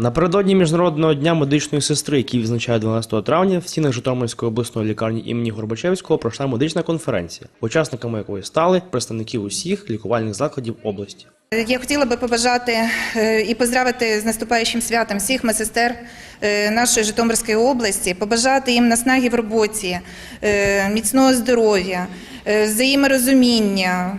Напередодні міжнародного дня медичної сестри, який відзначає 12 травня, в стінах Житомирської обласної лікарні імені Горбачевського пройшла медична конференція, учасниками якої стали представники усіх лікувальних закладів області. Я хотіла би побажати е, і поздравити з наступаючим святом всіх медсестер е, нашої Житомирської області, побажати їм наснаги в роботі, е, міцного здоров'я, взаєморозуміння,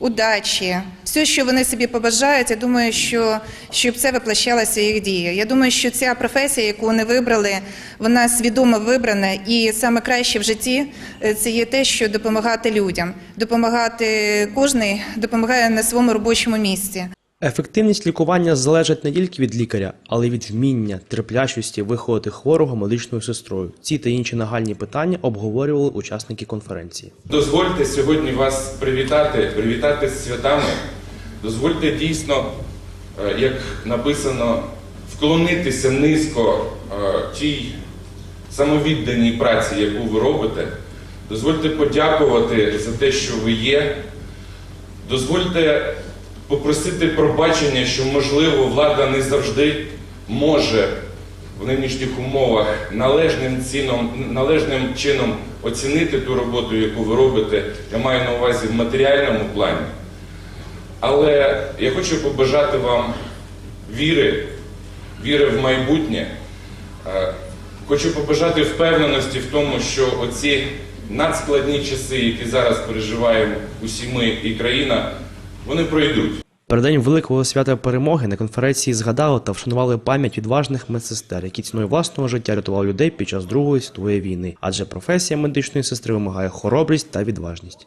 удачі. Все, що вони собі побажають, я думаю, що щоб це воплощалося в їх дії. Я думаю, що ця професія, яку вони вибрали, вона свідомо вибрана, і саме краще в житті е, це є те, що допомагати людям, допомагати кожний допомагає на своєму робочому місці. Ефективність лікування залежить не тільки від лікаря, але й від вміння, терплячості виходити хворого медичною сестрою. Ці та інші нагальні питання обговорювали учасники конференції. Дозвольте сьогодні вас привітати, привітати з святами. Дозвольте дійсно, е, як написано, вклонитися низько е, тій самовідданій праці, яку ви робите. Дозвольте подякувати за те, що ви є. Дозвольте попросити пробачення, що, можливо, влада не завжди може в нинішніх умовах належним, ціном, належним чином оцінити ту роботу, яку ви робите. Я маю на увазі в матеріальному плані. Але я хочу побажати вам віри, віри в майбутнє. Е, Хочу побажати впевненості в тому, що оці надскладні часи, які зараз переживаємо усі ми і країна, вони пройдуть. Передень великого свята перемоги на конференції згадали та вшанували пам'ять відважних медсестер, які ціною власного життя рятували людей під час Другої світової війни, адже професія медичної сестри вимагає хоробрість та відважність.